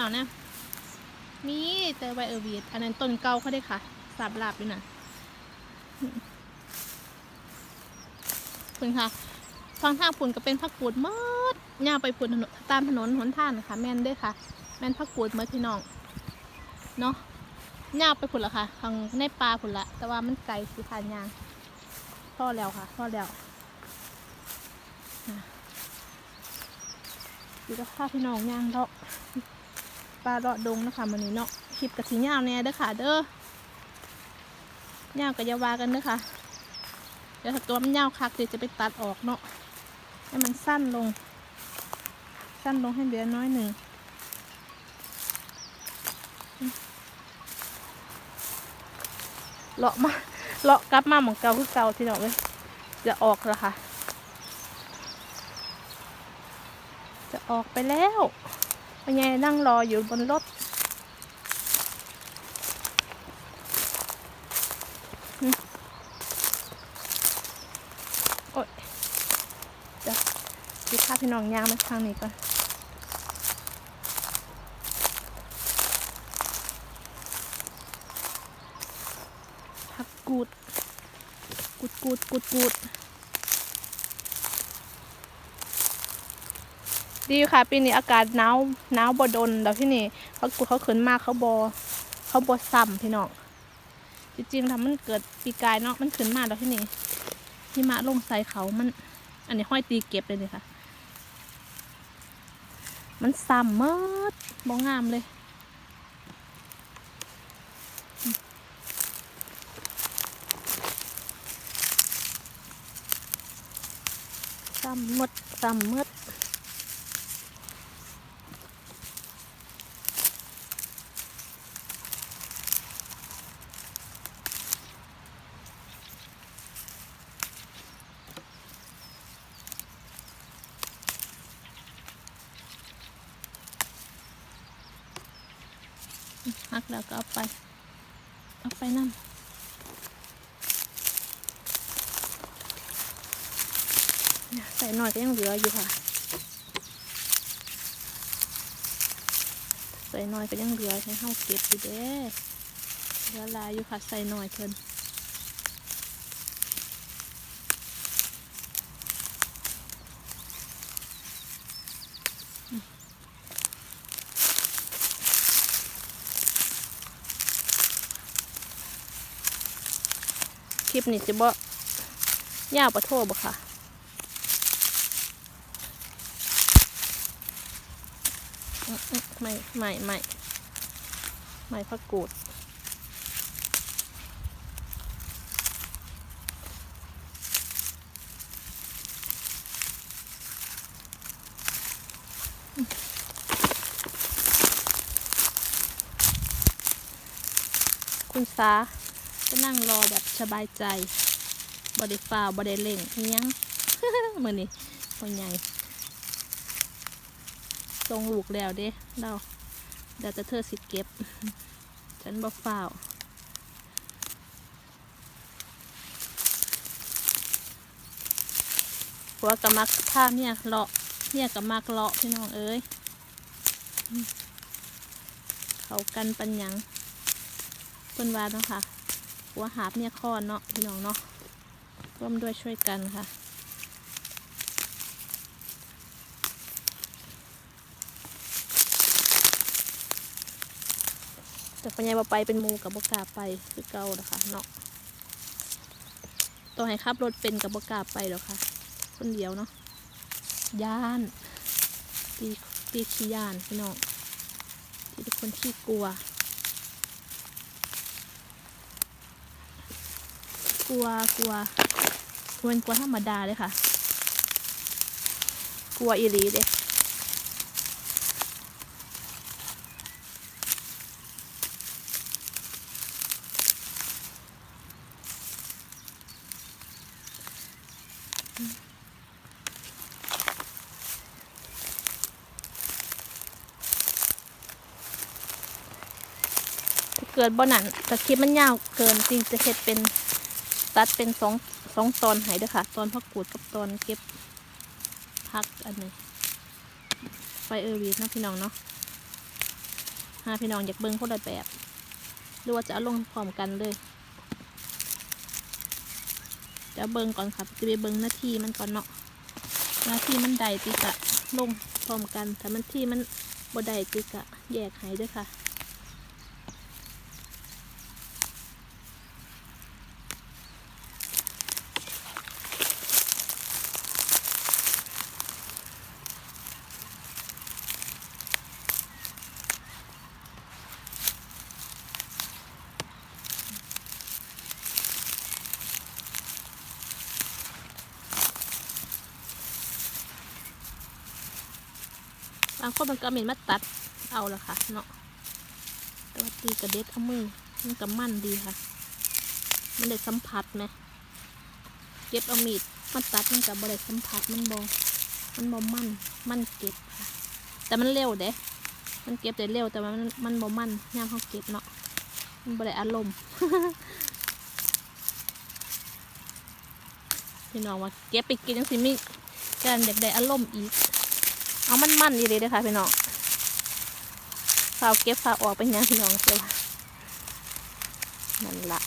เอานะมีแต่ไวเออร์วีดอันนั้นต้นเก่าเขาได้ค่ะ สาบลาบอยู่น่ะคุณค่ะทางทางปุ่นก็เป็นผักกูดหมดย่าไปปุ่นถนนตามถนนหนทางนะคะ แม่นเด้วยค่ะ แม่นผักกูดมื่อพี่น้อง เนาะย่าไปพุ่นละค่ะทางในป่าพุ่นละ แต่ว่ามันไกลสิผ่านยางพ่อแล้วค่ะพ่อแล้วอะดูสภาพพี่น้องย่างเลาะ ปลาเลาะดงนะคะมันนี้เนาะคลิปกับสียางเนี่ยเด้อค่ะ เด้อย่ากับยาวากันเด้อค่ะ เดี๋ยวถ้าตัวมันยาวคักเดี๋ยวจะไปตัดออกเนาะให้มันสั้นลง สั้นลงให้เหลือน้อยหนึ่งเลาะมาเลาะกลับมาเหมือนเก่าคือเก่าที่เน้องเลยจะออกแล้วค่ะ จะออกไปแล้ว พยายนั่งรออยู่บนรถโอ๊ยเดี๋ยวดูภาพพี่น้องยางมาทางนี้ก่อนผักกูด กูดกูดกูดกูด ดีอยู่ค่ะปีนี้อากาศหนาวหนาวบดนเดี๋ยวที่นี่เขากูดเขาขึ้นมากเขาบอเขาบอซ้ำพี่น้องจริงๆทำมันเกิดปีกายเนาะมันขึ้นมาแล้วที่นี่หิมะลงใส่เขามัน อันนี้ห้อยตีเก็บเลยนี่ค่ะ มันซ้ำมิดบองงามเลยซ้ำมดซ้ำมดหักแล้วก็เอาไป เอาไปนั่น ใส่หน่อยก็ยังเหลืออยู่ค่ะ ใส่หน่อยก็ยังเหลือให้เฮาเก็บอยู่เด้เหลือลายอยู่ค่ะใส่หน่อยเพิ่นคลิปนี้สิบ่ยาวประโทษบ่ค่ะ อืมอืม ไม่ไม่ไม่ไม่พักกูดคุณสาก็นั่งรอแบบสบายใจบไดิฟ้าบไดิเล่งอิหยังมือนี่คนใหญ่ ทรงลูกแล้วเด้เราเดี๋ยวจะเธอสิเก็บ ฉันบ่ฟ้าวผัวกับมักผ้าเมียเลาะเมียกับมักเลาะพี่น้องเอ้ยเขากันปัญญังเพิ่นว่าเนาะค่ะหัวหาบเนี่ยคอนเนาะพี่น้องเนาะร่วมด้วยช่วยกันค่ะ แต่ปัญญาบไปเป็นมูกับบกาไปคือเก่านะคะเนาะต้อให้ขับรถเป็นกับบกาไปหรอกค่ะ คนเดียวเนาะย่านตีตีขี้ย่านพี่น้องที่เป็นคนที่กลัว กลัวกลัวกลัวกลัวธรรมดาเลยค่ะ กลัวอีหลีเด้ถ้ กิดบ่นันแต่คลิปมันยาวเกินจริงจะเห็ดเป็นตัดเป็นสองสองตอนให้เด้วยค่ะ ตอนพักกูดกับตอนเก็บพักอันนี้ไฟเออร์วีดนะพี่น้องเนาะหาพี่น้องอยากเบิ่งคนละแบบ หรือว่าจะเอาลงพร้อมกันเลย จะเบิ่งก่อนครับจะไปเบิ่งหน้าที่มันก่อนเนาะหน้าที่มันใดติกะลงพร้อมกันแต่มันที่มันบ่ใดติกะแยกให้ด้วยค่ะางคนมันก็เอามีดมาตัดเอาละค่ะ เนาะแต่ว่าตีกระเด็ดเอามือมันก็มั่นดีค่ะ มันได้สัมผัสไหมเก็บเอามีดมาตัดมันกับบได้สัมผัสมันบอมันบอมั่นมันเก็บค่ะ แต่มันเร็วเด้มันเก็บได้เร็วแต่มันมันบอมั่นย่ามเขาเก็บเนาะมันบได้อารมณ์พี่น้องว่าเก็บไปกินยังสิมีการอยากได้อารมณ์อีก เอามันมันดีเลยเด้อค่ะพี่น้องฝาวเก็บฝาวออกเป็นยังพี่น้องเจ้านั่นละ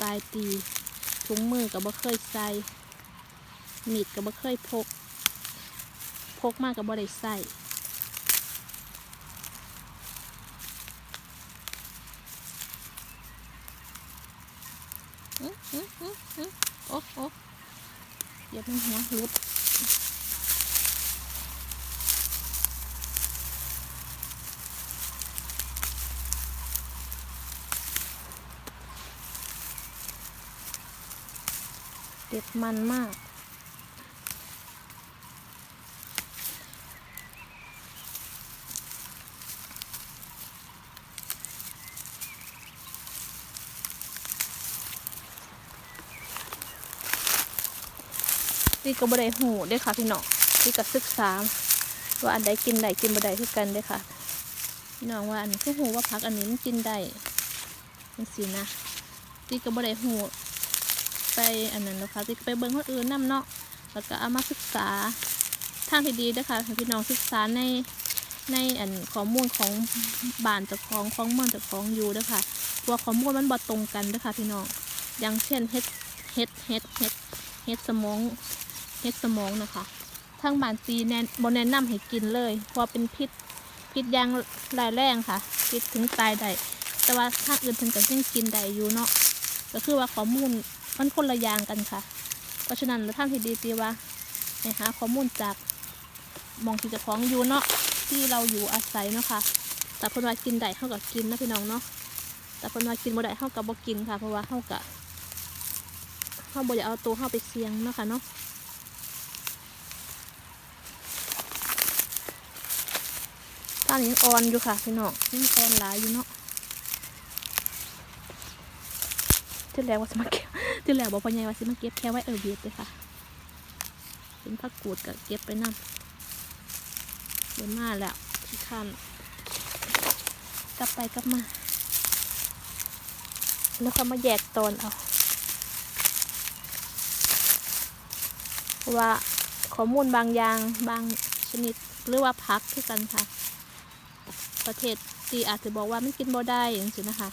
ปลายตีถุงมือกับบ่เคยใส่มีดกับบ่เคยพก พกมากกับบ่ได้ใส่อื้ออื้ออื้ออื้อโอ้โอ้อย่าเป็นหัวหลุด เด็ดมันมากนี่ก็บได้หูเด้ค่ะพี่น้องนี่ก็ศึกษาว่าอันใดกินได้กินบ่ได้คือกันเด้ค่ะพี่น้องว่าอันนี้คือหูว่าพักอันนี้มันกินได้จังซี่นะนี่ก็บได้หู ไปอันนั้นนะคะที่ไปเบิ้งคนอื่นนํเนาะแล้วก็เอามาศึกษาทางที่ดีนะคะให้พี่น้องศึกษาในในอันข้อมูลของบ้านเจ้าของของเมืองเจ้าของอยู่เด้อค่ะเพราะว่าข้อมูลมันบ่ตรงกันเด้อค่ะพี่น้องอย่างเช่นเฮ็ดเฮ็ดเฮ็ดเฮ็ดเฮ็ดสมองเฮ็ดสมองนะคะทางบ้านซีแนะบ่แนะนำให้กินเลยเพราะเป็นพิษพิษยางร้ายแรงค่ะพิษถึงตายได้แต่ว่าทางอื่นถึงจะยังกินได้อยู่เนาะก็คือว่าข้อมูล มันคนละอย่างกันค่ะ เพราะฉะนั้นแล้วทางที่ดีตีว่าไปหาข้อมูลจากมองที่จะของอยู่เนาะที่เราอยู่อาศัยเนาะค่ะแต่เพนว่ากินได้เท่ากับกินนะพี่น้องเนาะแต่เพนว่ากินบ่ได้เท่ากับบ่กินค่ะ เพราะว่าเท่ากับเท่าบ่อยากเอาตัวเข้าไปเสี่ยงเนาะค่ะเนาะตอนนี้ยังอ่อนอยู่ค่ะพี่น้องยังอ่อนหลายอยู่เนาะที่แรกว่าสมาเก็บ ที่แรกบอกพ่อใหญ่ว่าสิมาเก็บแค่ไว้เออเบียดเลยค่ะ เป็นผักกูดกับเก็บไปนั่เดินมาแล้วที่ข้านกลับไปกลับมา แล้วก็มาแยกตอนเอาว่าข้อมูลบางอย่างบางชนิดหรือว่าพักคือกันค่ะ ประเทศตีอาจจะบอกว่ามันกินบ่ได้อย่างนี้นะคะ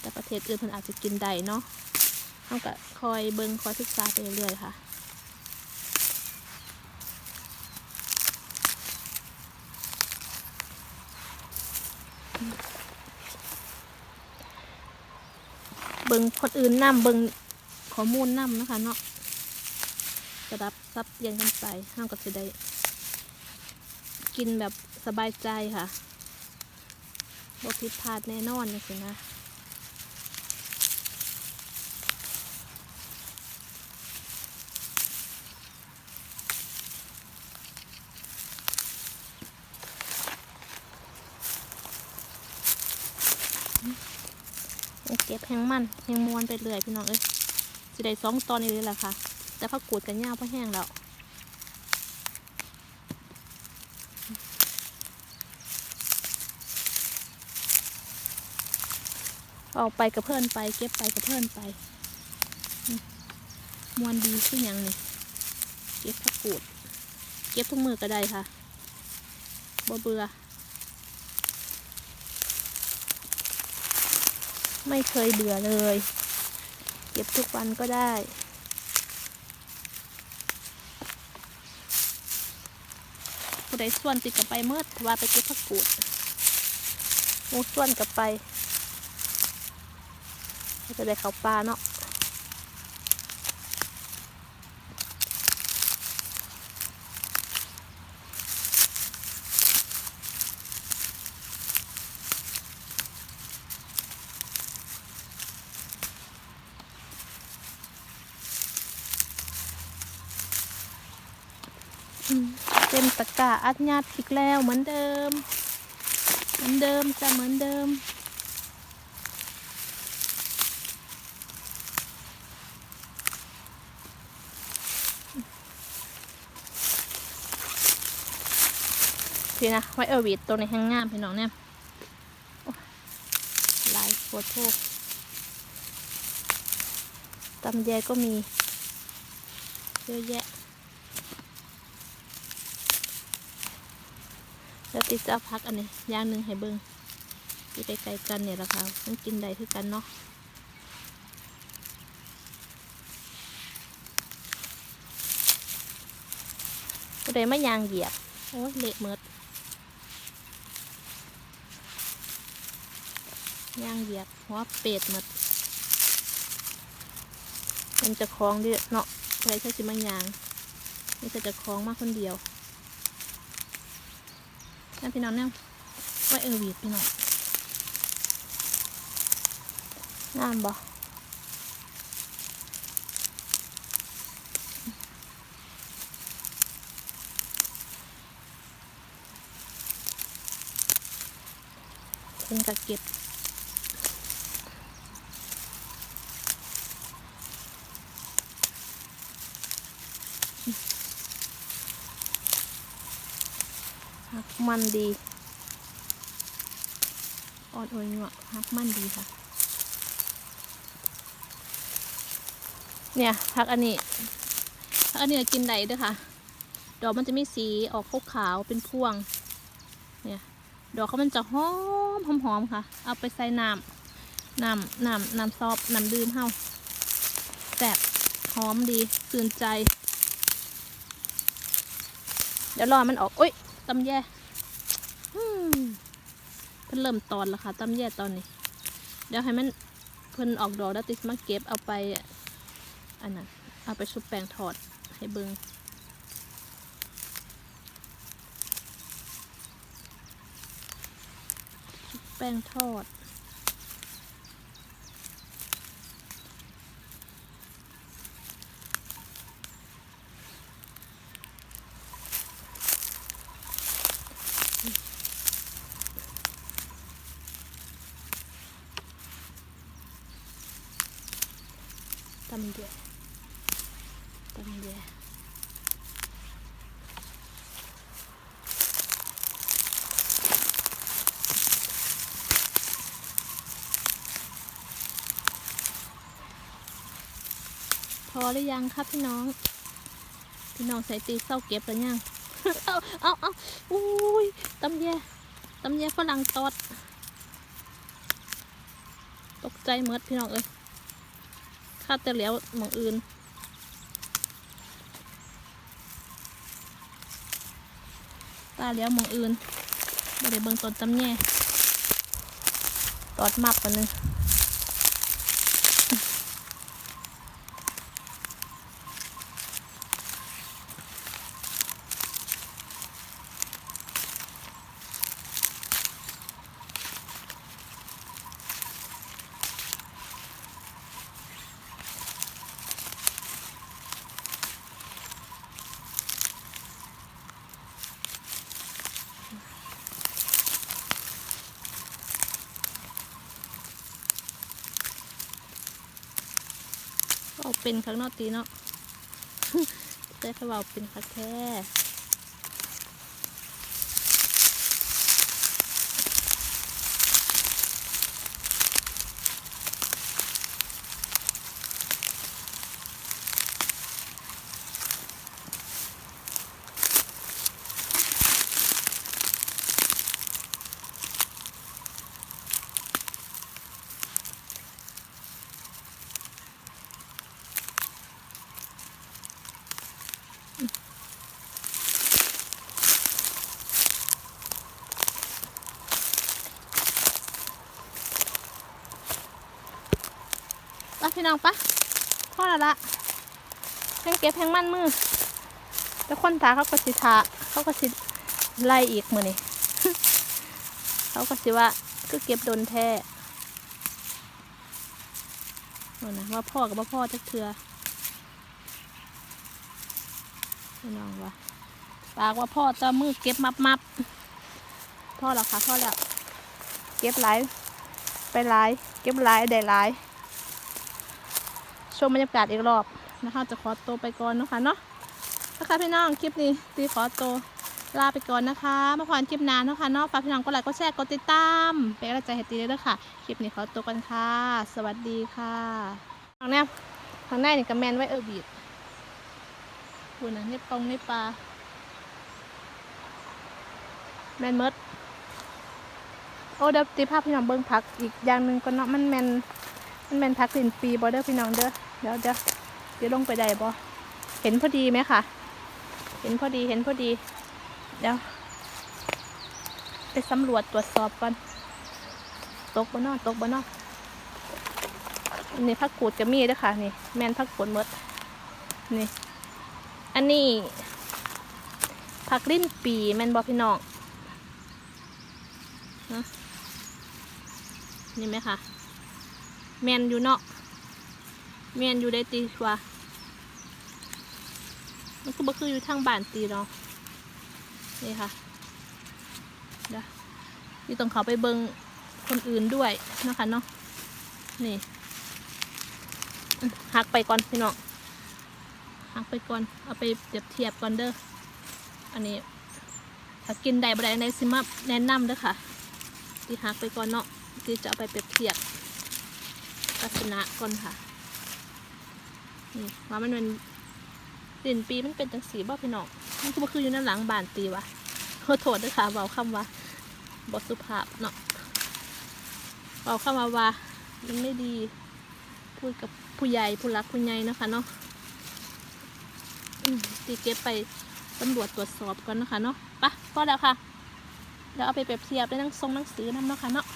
แต่ประเทศอื่นเพิ่นอาจจะกินได้เนาะ เขาก็คอยเบิงคอยศึกษาไปเรื่อยๆค่ะเบิงคนอื่นนำเบิงข้อมูลนำนะคะเนาะจะรับซับเรียนกันไปห้ามก็จะได้ กินแบบสบายใจค่ะบ่ผิดพลาดแน่นอนนะสินะ แห้งมันแห้งมวนไปเรื่อยพี่น้องเอ้ยสิได้สองตอนนี้เลยแหละค่ะ แต่พักกูดกันยาวเพราะแห้งแล้วเอาไปกับเพื่อนไป เก็บไปกับเพื่อนไปมวนดีขึ้นยังนี่เก็บพักกูด เก็บทุกมือก็ได้ค่ะบ่เบื่อ ไม่เคยเบื่อเลย เก็บทุกวันก็ได้ ผู้ใดส่วนติดกับไปเมื่อว่าไปเก็บผักกูดมูส่วนกับไปก็จะได้เขาปลาเนาะอืมเตะกร้าอัดญาติพริกแล้วเหมือนเดิม เหมือนเดิมจะเหมือนเดิม พี่นะ ไว้เออร์วีดตัวในห้างงามพี่น้องเนี่ยโอ้ยลายโฟโต้ตำแยก็มี เยอะแยะ แล้วติดจะเอาพักอันนี้ย่างหนึ่งให้เบิ้งอยู่ไกลๆกันเนี่ยละค่ะมันกินได้คือกันเนาะก็ได้มายางเหยียบ โอ้ยเละเมิดยางเหยียบหัวเป็ดหมดมันจะคล้องด้วยเนาะใครใช้สิมายางนี่ก็จะคล้องมากคนเดียว นั่นพี่น้องเนี่ยไว้เออวีดพี่น้องงามบ่เป็นกระเก็บ หักมันดีอ่อนโอยหนัวฮักมันดีค่ะ เนี่ยพักอันนี้พักอันนี้กินได้ด้วยค่ะ ดอกมันจะมีสีออกขาวๆเป็นพวง เนี่ย ดอกเขามันจะหอมหอมๆค่ะ เอาไปใส่น้ำน้ำน้ำน้ำซอฟน้ำดื่มเฮาแซ่บหอมดีตื่นใจ เดี๋ยวรอมันออกโอ้ย ตำแย่เพิ่นเริ่มตอนแล้วค่ะตำแย่ตอนนี้ เดี๋ยวให้มันเพิ่นออกดอกแล้วติสมาเก็บเอาไปอันนั้นเอาไปชุบแป้งทอดให้เบิงชุบแป้งทอด ตำแย่ ตำแย่พอหรือยังครับพี่น้อง พี่น้องใส่ตีเศร้าเก็บแล้วยัง เอาเอาเอาอุ้ยตำแย่ตำแย่ฝรั่งตอด ตกใจเมิดพี่น้องเอ้ยข้าแต่แล้วหมองอื่นาแล้วหมองอื่นบ่ได้เบิ่งต้นตำแย่ตอดมับกันนึง เอาเป็นข้างนอกตีเนาะแต่เขาเอาเป็นคักแปพี่น้องปะพ่อละละแพงเก็บแพงมั่นมือแต่คนถาเขาก็สิถาเขาก็สิไล่อีกมือนี่เขาก็สิว่าคือเก็บโดนแท้นั่นะว่าพ่อกับว่าพ่อจะเถือ พี่น้องว่าปากว่าพ่อจะมือเก็บมับมับพ่อแล้วค่ะพ่อแล้วเก็บหลายไปหลายเก็บหลายได้หลายชมบรรยากาศอีกรอบนะคะจะขอตัวไปก่อนนะคะเนาะนะคะพี่น้องคลิปนี้ตีขอตัวลาไปก่อนนะคะมาพรคลิปนานนะคะเนาะฝากพี่น้องกดไลค์กดแชร์กดติดตามเป็นกำลังใจให้ตีเลยด้วยค่ะคลิปนี้ขอตัวกันค่ะ สวัสดีค่ะทางแนบทางในนี่ก็แมนไว้เออบีด ดูนะนี่ปองนี่ปลา แมนเมดโอ้เดี๋ยวตีภาพพี่น้องเบิ้งพักอีกอย่างหนึ่งก็เนาะมันแมนมันเป็นพักสินปีบอเดอร์พี่น้องเด้อเดี๋ยวเดี๋ยวเดี๋ยวลงไปได้บอเห็นพอดีไหมคะเห็นพอดีเห็นพอดี เดี๋ยว ไปสำรวจตรวจสอบก่อนตกบนนอตกบนนอนี่พักกูดจะมีเด้วยค่ะ นี่ แมนพักกูดมดนี่ อันนี้ผักลิ้นปีแมนบอพี่น้องนะนี่ไหมคะแมนอยู่เนาะแมนอยู่ได้ตีกว่ามันก็บ่คืออยู่ทางบ้านตีเนาะนี่ค่ะเดี๋ยวนี่ต้องเขาไปเบิงคนอื่นด้วยนะคะเนาะนี่หักไปก่อนพี่น้อง หักไปก่อน เอาไปเปรียบเทียบก่อนเด้อ อันนี้ ถ้ากินได้บ่ได้ในซิมาแนะนำเด้อค่ะ ที่หักไปก่อนเนาะ ที่จะเอาไปเปรียบเทียบลักษณะก่อนค่ะ นี่ว่ามันเป็นดินปีมันเป็นจังสีบ่พี่น้องมันก็บ่คืออยู่ในหลังบานตีวะขอโทษด้วยค่ะเบาคำว่าบทสุภาพเนาะเบาคำว่าว่ามันไม่ดีพูดกับผู้ใหญ่ผู้รักผู้ใหญ่เนาะคะเนาะ ตีเก็บไปตำรวจตรวจสอบก่อนนะคะเนาะปะพอแล้วค่ะเดี๋ยวเอาไปเปรียบเทียบได้ทั้งทรงหนังสือนํเนาะค่ะเนาะ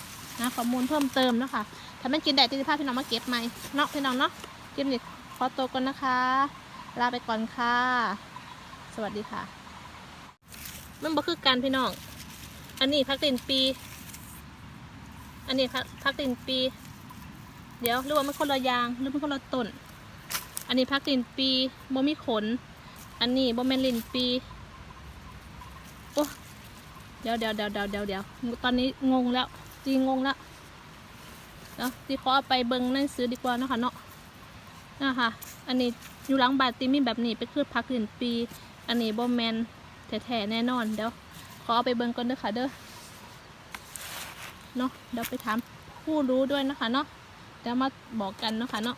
นะข้อมูลเพิ่มเติมเนาะค่ะถ้ามันกินได้ที่จะพาพี่น้องมาเก็บใหม่เนาะพี่น้องเนาะเก็บนี่ขอตัวก่อนนะคะ ลาไปก่อนค่ะ สวัสดีค่ะ มันบ่คือการพี่น้อง อันนี้พักตินปี อันนี้พักพักตินปี เดี๋ยวหรือว่ามันคนละยางหรือมันคนละต้น อันนี้พักตินปีบ่มีขน อันนี้บ่แมนลินปีโอ้เดี๋ยวเดี๋ยวเดี๋ยวเดี๋ยวเดี๋ยวเดี๋ยวตอนนี้งงแล้วจริงงแล้วเนาะที่ขอเอาไปเบิ้งนังสือดีกว่านะคะเนาะนะคะอันนี้อยู่หลังบาตีมีแบบนี้ไปคือพักเดือนปี อันนี้บอแมนแท้ๆแน่นอนเดี๋ยวขอเอาไปเบิ้งก่อนเด้อค่ะเด้อเนาะเดี๋ยวไปถามผู้รู้ด้วยนะคะเนาะเดี๋ยวมาบอกกันเนาะค่ะเนาะ